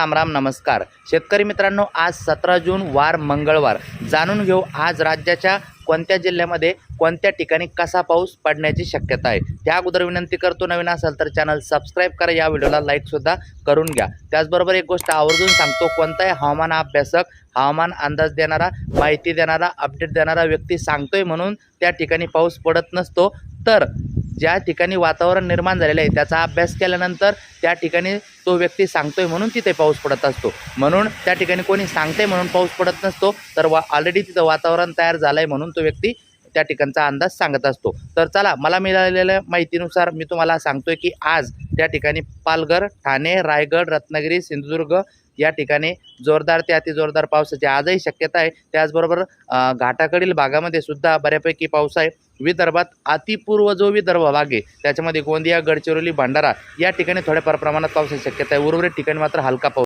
राम राम नमस्कार. शेतकरी मित्रांनो आज सतरा जून वार मंगळवार. जाणून घेऊ आज राज्याच्या कोणत्या जिल्ह्यामध्ये कोणत्या ठिकाणी कसा पाऊस पडण्याची शक्यता आहे. त्या अगोदर विनंती करतो नवीन असेल तर चॅनल सबस्क्राईब करा या व्हिडिओला लाईकसुद्धा करून घ्या. त्याचबरोबर एक गोष्ट आवर्जून सांगतो कोणताही हवामान अभ्यासक हवामान अंदाज देणारा माहिती देणारा अपडेट देणारा व्यक्ती सांगतोय म्हणून त्या ठिकाणी पाऊस पडत नसतो. तर ज्या ठिकाणी वातावरण निर्माण झालेलं आहे त्याचा अभ्यास केल्यानंतर त्या ठिकाणी तो व्यक्ती सांगतोय म्हणून तिथे पाऊस पडत असतो. म्हणून त्या ठिकाणी कोणी सांगते म्हणून पाऊस पडत नसतो तर वा ऑलरेडी तिथं वातावरण तयार झालं आहे म्हणून तो व्यक्ती त्या ठिकाणचा अंदाज सांगत असतो. तर चला मला मिळालेल्या माहितीनुसार मी तुम्हाला सांगतोय की आज त्या ठिकाणी पालघर ठाणे रायगड रत्नागिरी सिंधुदुर्ग या ठिकाणी जोरदार ते अतिजोरदार पावसाची आजही शक्यता आहे. त्याचबरोबर घाटाकडील भागामध्ये सुद्धा बऱ्यापैकी पाऊस आहे. विदर्भात अतिपूर्व जो विदर्भ भाग आहे त्याच्यामध्ये गोंदिया गडचिरोली भंडारा या ठिकाणी थोड्याफार प्रमाणात पावसाची शक्यता आहे. उर्वरित ठिकाणी मात्र हलका पाऊस